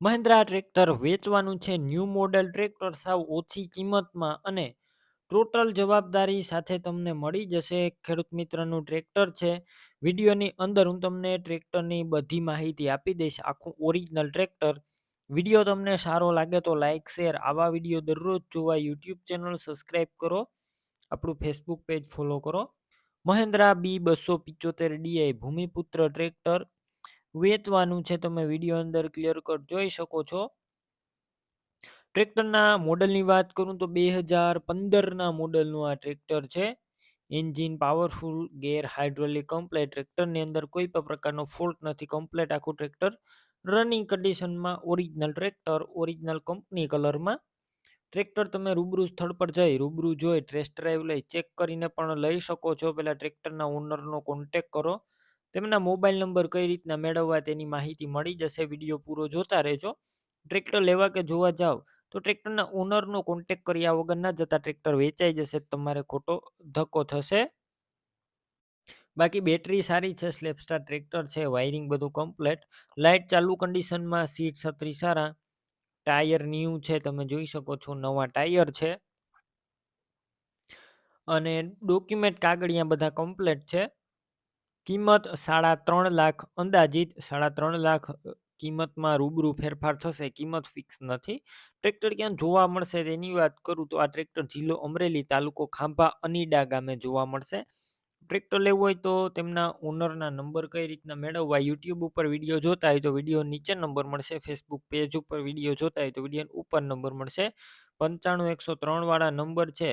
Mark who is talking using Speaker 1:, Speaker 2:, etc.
Speaker 1: Mahindra tractor વેચવાનું છે. New model tractor સાવ ઓછી કિંમતમાં અને ટોટલ જવાબદારી સાથે તમને મળી જશે. ખેડૂત મિત્રનું ટ્રેક્ટર છે. વિડીયોની અંદર હું તમને ટ્રેક્ટરની બધી માહિતી આપી દઈશ. આખું ઓરિજિનલ ટ્રેક્ટર. વીડિયો તમને સારો લાગે તો લાઇક શેર, આવા વીડિયો દરરોજ જોવા યુટ્યુબ ચેનલ સબસ્ક્રાઈબ કરો. આપણું ફેસબુક પેજ ફોલો કરો. મહેન્દ્રા બી બસો પિચોતેર ડીઆઈ ભૂમિપુત્ર ટ્રેક્ટર. વેચવાનું છે, તમે વીડિયો અંદર ક્લિયર કટ જોઈ શકો છો. ટ્રેક્ટરના મોડલની વાત કરું તો બે હજાર પંદરના મોડલનું આ ટ્રેક્ટર છે. Engine powerful, gear hydraulic complete ટ્રેક્ટરની અંદર કોઈ પણ પ્રકારનો ફોલ્ટ નથી. કમ્પ્લેટ આખું ટ્રેક્ટર રનિંગ કન્ડિશનમાં ઓરિજિનલ ટ્રેક્ટર ઓરિજિનલ કંપની કલરમાં. ટ્રેક્ટર તમે રૂબરૂ સ્થળ પર જઈ, રૂબરૂ જોઈ ટેસ્ટ ડ્રાઈવ લઈ ચેક કરીને પણ લઈ શકો છો. પહેલાં ટ્રેક્ટરના ઓનરનો કોન્ટેક કરો. તેમના મોબાઈલ નંબર કઈ રીતના મેળવવા તેની માહિતી મળી જશે, વીડિયો પૂરો જોતા રહેજો. ટ્રેક્ટર લેવા કે જોવા જાઓ તો ટ્રેક્ટરના ઓનરનો કોન્ટેક કર્યા વગર ના જતા ટ્રેક્ટર વેચાઈ જશે, તમારે ખોટો ધક્કો થશે. બાકી બેટરી સારી છે સ્લેપસ્ટાર ટ્રેક્ટર છે, વાયરિંગ બધું કમ્પ્લેટ લાઇટ ચાલુ કન્ડિશનમાં સીટ છત્રી સારા. ટાયર ન્યૂ છે, તમે જોઈ શકો છો, નવા ટાયર છે. અને ડોક્યુમેન્ટ કાગળિયા બધા કમ્પ્લેટ છે. કિંમત સાડા ત્રણ લાખ અંદાજિત સાડા ત્રણ લાખ કિંમતમાં રૂબરૂ ફેરફાર થશે. કિંમત ફિક્સ નથી. ટ્રેક્ટર ક્યાં જોવા મળશે તેની વાત કરું તો આ ટ્રેક્ટર જિલ્લો અમરેલી તાલુકો ખાંભા અનીડા ગામે જોવા મળશે. ટ્રેક્ટર લેવું હોય તો તેમના ઓનરના નંબર કઈ રીતના મેળવવા યુટ્યુબ ઉપર વીડિયો જોતા હોય તો વીડિયો નીચે નંબર મળશે. ફેસબુક પેજ ઉપર વીડિયો જોતા હોય તો વીડિયો ઉપર નંબર મળશે. પંચાણું એકસો ત્રણ વાળા નંબર છે.